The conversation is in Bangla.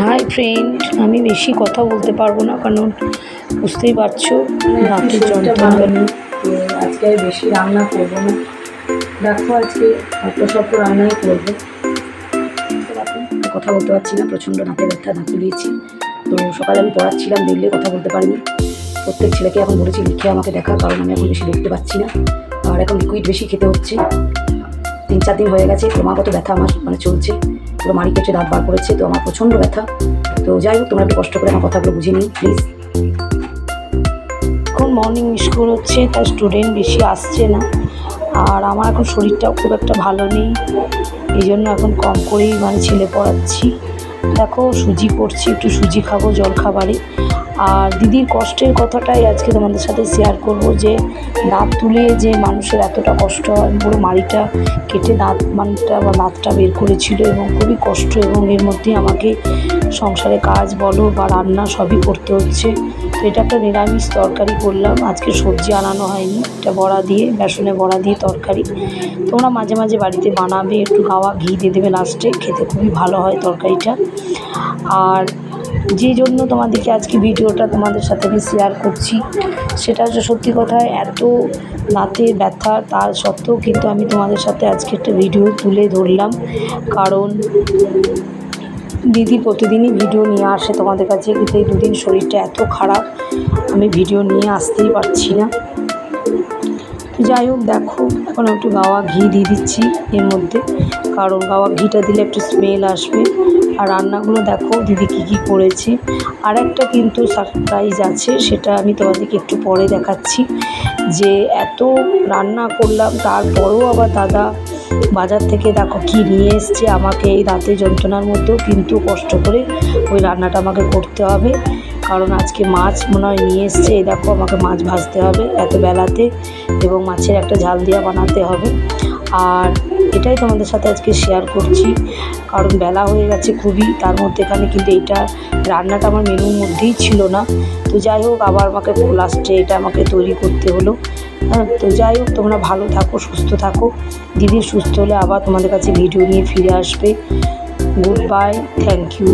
হাই ফ্রেন্ড, আমি বেশি কথা বলতে পারব না, কারণ বুঝতেই পারছ দাঁতের যন্ত্রণা আজকে আর বেশি রান্না করব না। দেখো আজকে অল্প স্বল্প রান্নাই করব। কথা বলতে পারছি না, প্রচণ্ড দাঁতে ব্যথা দাঁত তুলিয়েছি তো সকালে আমি পড়াচ্ছিলাম, দেখলে কথা বলতে পারিনি। প্রত্যেক ছেলেকে এখন বলেছি, লিখে আমাকে দেখা, কারণ আমি এখন বেশি লিখতে পারছি না। আর এখন লিকুইড বেশি খেতে হচ্ছে। তিন চার দিন হয়ে গেছে, ক্রমাগত ব্যথা আমার মানে চলছে। পুরো মারি কেটে দাঁত বার করেছে, তো আমার প্রচণ্ড ব্যথা। তো যাই হোক, তোমরা একটু কষ্ট করে আমার কথাগুলো বুঝে নিই প্লিজ এখন মর্নিং স্কুল হচ্ছে, তার স্টুডেন্ট বেশি আসছে না। আর আমার এখন শরীরটাও খুব একটা ভালো নেই, এই জন্য এখন কম করেই মানে ছেলে পড়াচ্ছি। দেখো, সুজি পড়ছি, একটু সুজি খাব জল খাবারে আর দিদির কষ্টের কথাটাই আজকে তোমাদের সাথে শেয়ার করব যে দাঁত তুলে যে মানুষের এতটা কষ্ট হয়, পুরো মাড়িটা কেটে দাঁত মানটা বা দাঁতটা বের করেছিল এবং খুবই কষ্ট এবং এর মধ্যে আমাকে সংসারে কাজ, বলো বা রান্না সবই করতে হচ্ছে। তো এটা একটা নিরামিষ তরকারি করলাম। আজকে সবজি আনানো হয়নি, এটা বড়া দিয়ে, বেসনে বড়া দিয়ে তরকারি। তোমরা মাঝে মাঝে বাড়িতে বানাবে, একটু গাওয়া ঘি দিয়ে দেবে লাস্টে খেতে খুবই ভালো হয় তরকারিটা। আর যে জন্য তোমাদেরকে আজকে ভিডিওটা তোমাদের সাথে আমি শেয়ার করছি, সেটা হচ্ছে সত্যি কথায় এত নাতে ব্যথা, তার সত্ত্বেও কিন্তু আমি তোমাদের সাথে আজকে একটা ভিডিও তুলে ধরলাম। কারণ দিদি প্রতিদিনই ভিডিও নিয়ে আসে তোমাদের কাছে কিন্তু এই দুদিন শরীরটা এত খারাপ, আমি ভিডিও নিয়ে আসতেই পারছি না। যাই হোক, দেখো এখন একটু গাওয়া ঘি দিয়ে দিচ্ছি এর মধ্যে। কারণ গাওয়া ঘিটা দিলে একটু স্মেল আসবে। আর রান্নাগুলো দেখো, দিদি কী কী করেছে। আর একটা কিন্তু সারপ্রাইজ আছে, সেটা আমি তোমাদেরকে একটু পরে দেখাচ্ছি। যে এত রান্না করলাম, তারপরেও আবার দাদা বাজার থেকে দেখো কি নিয়ে এসছে, আমাকে এই দাঁতের যন্ত্রণার মধ্যেও কিন্তু কষ্ট করে ওই রান্নাটা আমাকে করতে হবে। কারণ আজকে মাছ মনে হয় নিয়ে এসছে। এই দেখো, আমাকে মাছ ভাজতে হবে এত বেলাতে এবং মাছের একটা ঝাল দিয়া বানাতে হবে। আর এটাই তোমাদের সাথে আজকে শেয়ার করছি। কারণ বেলা হয়ে গেছে খুবই, তার মধ্যে এখানে কিন্তু এইটা রান্নাটা আমার মেনুর মধ্যেই ছিল না। তো যাই হোক, আবার আমাকে লাস্টে এটা আমাকে তৈরি করতে হলো। হ্যাঁ তো যাই হোক, তোমরা ভালো থাকো, সুস্থ থাকো। দিদি সুস্থ হলে আবার তোমাদের কাছে ভিডিও নিয়ে ফিরে আসবে। Good bye thank you